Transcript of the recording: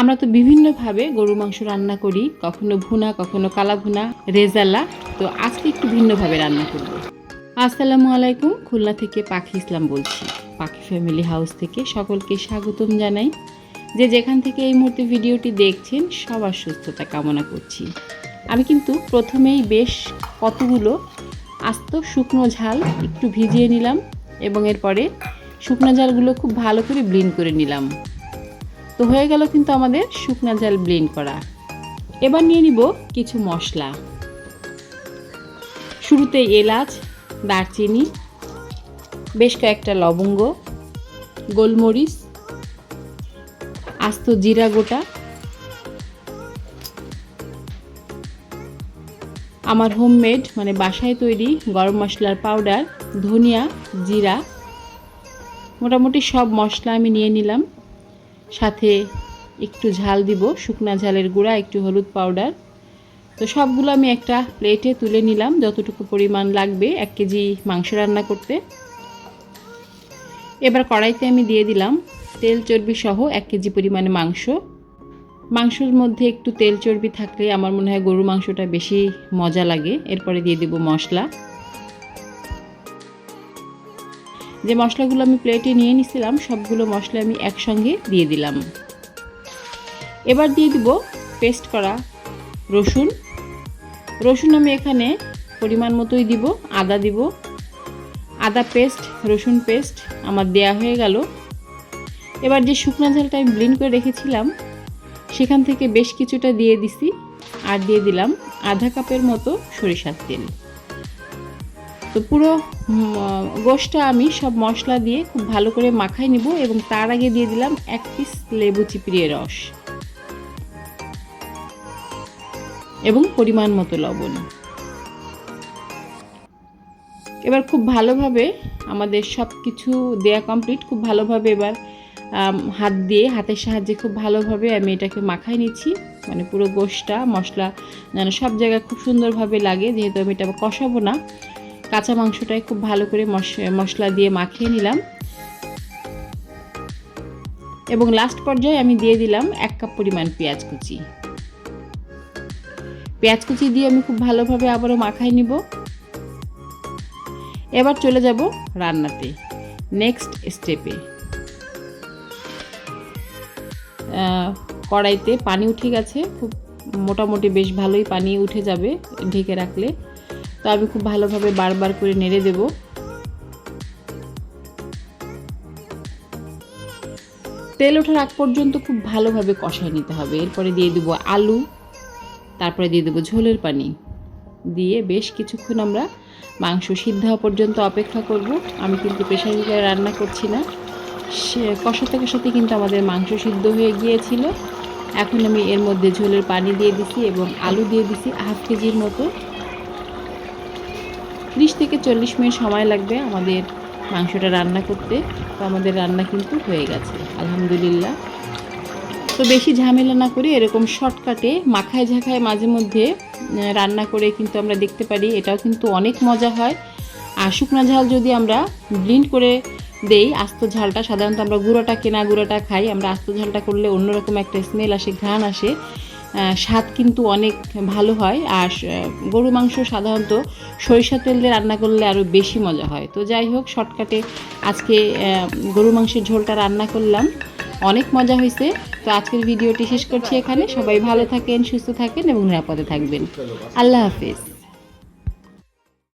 আমরা তো বিভিন্নভাবে গরু মাংস রান্না করি, কখনো ভুনা, কখনো কালা ভুনা রেজালা। তো আজকে একটু ভিন্নভাবে রান্না করব। আসসালামু আলাইকুম, খুলনা থেকে পাখি ইসলাম বলছি। পাখি ফ্যামিলি হাউস থেকে সকলকে স্বাগতম জানাই। যে যেখান থেকে এই মুহূর্তে ভিডিওটি দেখছেন, সবার সুস্থতা কামনা করছি। আমি কিন্তু প্রথমেই বেশ কতগুলো আস্ত শুকনো ঝাল একটু ভিজিয়ে নিলাম এবং এরপরে শুকনো ঝালগুলো খুব ভালো করে ব্লিন্ড করে নিলাম। তো হয়ে গেল কিন্তু আমাদের শুকনা জাল ব্লেন্ড করা। এবার নিয়ে নিব কিছু মশলা। শুরুতে এলাচ, দারচিনি, বেশ কয়েকটা লবঙ্গ, গোলমরিচ, আস্ত জিরা গোটা। আমার হোমমেড মানে বাসায় তৈরি গরম মশলার পাউডার ধনিয়া, জিরা, মোটামুটি সব মশলা আমি নিয়ে নিলাম। সাথে একটু ঝাল দিব, শুকনা ঝালের গুঁড়া, একটু হলুদ পাউডার তো সবগুলো আমি একটা প্লেটে তুলে নিলাম, যতটুকু পরিমাণ লাগবে, এক কেজি মাংস রান্না করতে। এবার কড়াইতে আমি দিয়ে দিলাম তেল চর্বি সহ এক কেজি পরিমাণে মাংস। মাংসের মধ্যে একটু তেল চর্বি থাকলে আমার মনে হয় গরু মাংসটা বেশি মজা লাগে। এরপরে দিয়ে দেব মশলা। যে মশলাগুলো আমি প্লেটে নিয়ে নিছিলাম, সবগুলো মশলা আমি একসঙ্গে দিয়ে দিলাম। এবার দিয়ে দিব পেস্ট করা রসুন। রসুন আমি এখানে পরিমাণ মতোই দিব, আদা দিব। আদা পেস্ট রসুন পেস্ট আমার দেয়া হয়ে গেল। এবার যে শুকনো ঝালটা আমি ব্লিন করে রেখেছিলাম, সেখান থেকে বেশ কিছুটা দিয়ে দিছি। আর দিয়ে দিলাম আধা কাপের মতো সরিষার তেল। তো পুরো গোশটা আমি সব মশলা দিয়ে খুব ভালো করে মাখাই নিব এবং তার আগে দিয়ে দিলাম এক পিস লেবু চিপিয়ে রস এবং পরিমাণ মতো লবণ। এবার খুব ভালোভাবে আমাদের সব কিছু দেয়া কমপ্লিট খুব ভালোভাবে এবার হাত দিয়ে, হাতের সাহায্যে খুব ভালোভাবে আমি এটাকে মাখাই নিচ্ছি। মানে পুরো গোশটা মশলা যেন সব জায়গায় খুব সুন্দরভাবে লাগে, যেহেতু আমি এটা কষাবো না। কাঁচা মাংসটাই খুব ভালো করে মশলা দিয়ে মাখিয়ে নিলাম। এবং লাস্ট পর্যায়ে আমি দিয়ে দিলাম এক কাপ পরিমাণ পেঁয়াজ কুচি। পেঁয়াজ কুচি দিয়ে আমি খুব ভালোভাবে আবারও মাখাই নিব। এবার চলে যাব রান্নাতে নেক্সট স্টেপে কড়াইতে পানি উঠে গেছে, খুব মোটামুটি বেশ ভালোই পানি উঠে যাবে ঢেকে রাখলে। তো আমি খুব ভালোভাবে বারবার করে নেড়ে দেব। তেল ওঠার আগ পর্যন্ত খুব ভালোভাবে কষায় নিতে হবে। এরপরে দিয়ে দেবো আলু, তারপরে দিয়ে দেবো ঝোলের পানি। দিয়ে বেশ কিছুক্ষণ আমরা মাংস সিদ্ধ হওয়া পর্যন্ত অপেক্ষা করব। আমি কিন্তু প্রেশার কুকারে রান্না করছি না। সে কষাতে কষাতে কিন্তু আমাদের মাংস সিদ্ধ হয়ে গিয়েছিল। এখন আমি এর মধ্যে ঝোলের পানি দিয়ে দিছি এবং আলু দিয়ে দিছি হাফ কেজির মতো। ত্রিশ থেকে চল্লিশ মিনিট সময় লাগবে আমাদের মাংসটা রান্না করতে। তো আমাদের রান্না কিন্তু হয়ে গেছে, আলহামদুলিল্লাহ। তো বেশি ঝামেলা না করে এরকম শর্টকাটে, মাখায় ঝাঁকায় মাঝে মধ্যে রান্না করে কিন্তু আমরা দেখতে পারি, এটাও কিন্তু অনেক মজা হয়। আর শুকনো ঝাল যদি আমরা ব্লিন্ড করে দেই, আস্ত ঝালটা, সাধারণত আমরা গুঁড়োটা কেনা গুঁড়োটা খাই, আমরা আস্ত ঝালটা করলে অন্যরকম একটা স্মেল আসে, ঘ্রাণ আসে। স্বাদ কিন্তু অনেক ভালো হয়। আর গরু মাংস সাধারণত সরিষা তেল দিয়ে রান্না করলে আরও বেশি মজা হয়। তো যাই হোক, শর্টকাটে আজকে গরু মাংসের ঝোলটা রান্না করলাম। অনেক মজা হয়েছে। তো আজকের ভিডিওটি শেষ করছি এখানে। সবাই ভালো থাকেন, সুস্থ থাকেন এবং নিরাপদে থাকবেন। আল্লাহ হাফিজ।